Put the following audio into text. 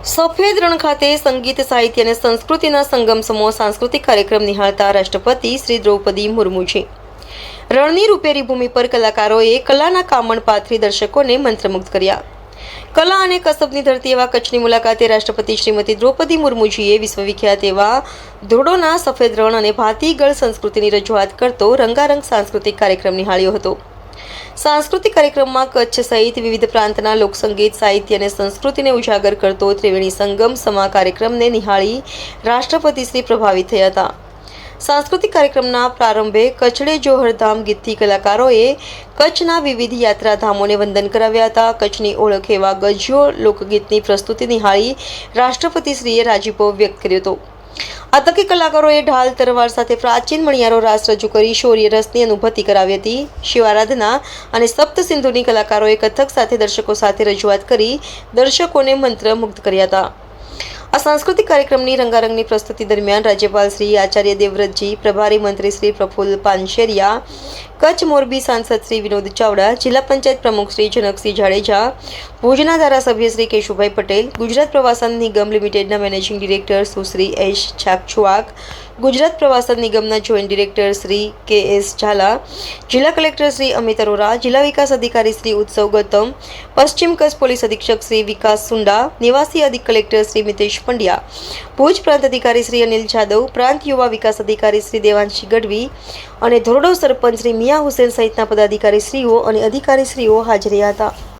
સફેદ રણ ખાતે સંગીત, સાહિત્ય અને સંસ્કૃતિના સંગમ સમૂહ સાંસ્કૃતિક કાર્યક્રમ નિહાળતા રાષ્ટ્રપતિ શ્રી દ્રૌપદી મુર્મુજી રણની રૂપેરી ભૂમિ પર કલાકારોએ કલાના કામણ પાથરી દર્શકોને મંત્રમુગ્ધ કર્યા. કલા અને કસબની ધરતી એવા કચ્છની મુલાકાતે રાષ્ટ્રપતિ શ્રીમતી દ્રૌપદી મુર્મુજીએ વિશ્વવિખ્યાત એવા ધોરડોના સફેદ રણ અને ભાતીગળ સંસ્કૃતિની રજૂઆત કરતો રંગારંગ સાંસ્કૃતિક કાર્યક્રમ નિહાળ્યો હતો. સાંસ્કૃતિક કાર્યક્રમમાં કચ્છ સહિત વિવિધ પ્રાંતના લોકસંગીત, સાહિત્ય અને સંસ્કૃતિને ઉજાગર કરતો ત્રિવેણી સંગમ સમા કાર્યક્રમને નિહાળી રાષ્ટ્રપતિ શ્રી પ્રભાવિત થયા હતા. સાંસ્કૃતિક કાર્યક્રમના પ્રારંભે કચ્છડે જોહરધામ ગીતથી કલાકારોએ કચ્છના વિવિધ યાત્રાધામોને વંદન કરાવ્યા હતા. કચ્છની ઓળખ એવા ગજ્યો લોકગીતની પ્રસ્તુતિ નિહાળી રાષ્ટ્રપતિશ્રીએ રાજીપો વ્યક્ત કર્યો હતો. આ તકે કલાકારોએ ઢાલ તરવાર સાથે પ્રાચીન મણિયારો રાસ રજૂ કરી શૌર્ય રસની અનુભૂતિ કરાવી હતી. શિવારાધના અને સપ્ત સિંધુની કલાકારોએ કથક સાથે દર્શકો સાથે રજૂઆત કરી દર્શકોને મંત્રમુગ્ધ કર્યા હતા. આ સાંસ્કૃતિક કાર્યક્રમની રંગારંગની પ્રસ્તુતિ દરમિયાન રાજ્યપાલ શ્રી આચાર્ય દેવવ્રતજી, પ્રભારી મંત્રી શ્રી પ્રફુલ્લ પાનશેરિયા કચ્છ મોરબી સાંસદ શ્રી વિનોદ ચાવડા, જિલ્લા પંચાયત પ્રમુખ શ્રી જનકસિંહ જાડેજા, ભુજના ધારાસભ્ય શ્રી કેશુભાઈ પટેલ, ગુજરાત પ્રવાસન નિગમ લિમિટેડના મેનેજિંગ ડિરેક્ટર સુશ્રી એશ છાકછુઆક ગુજરાત પ્રવાસન નિગમના જોઈન્ટ ડિરેક્ટર શ્રી કે એસ ઝાલા, જિલ્લા કલેક્ટર શ્રી અમિત અરોરા, જિલ્લા વિકાસ અધિકારી શ્રી ઉત્સવ ગૌતમ, પશ્ચિમ કચ્છ પોલીસ અધિક્ષક શ્રી વિકાસ સુંડા, નિવાસી અધિક કલેક્ટર શ્રી મિતેશ પંડ્યા, ભુજ પ્રાંત અધિકારી શ્રી અનિલ જાદવ, પ્રાંત યુવા વિકાસ અધિકારી શ્રી દેવાંશી ગઢવી અને ધોરડો સરપંચ શ્રી મિયા હુસેન સહિતના પદાધિકારીશ્રીઓ અને અધિકારીશ્રીઓ હાજર હતા.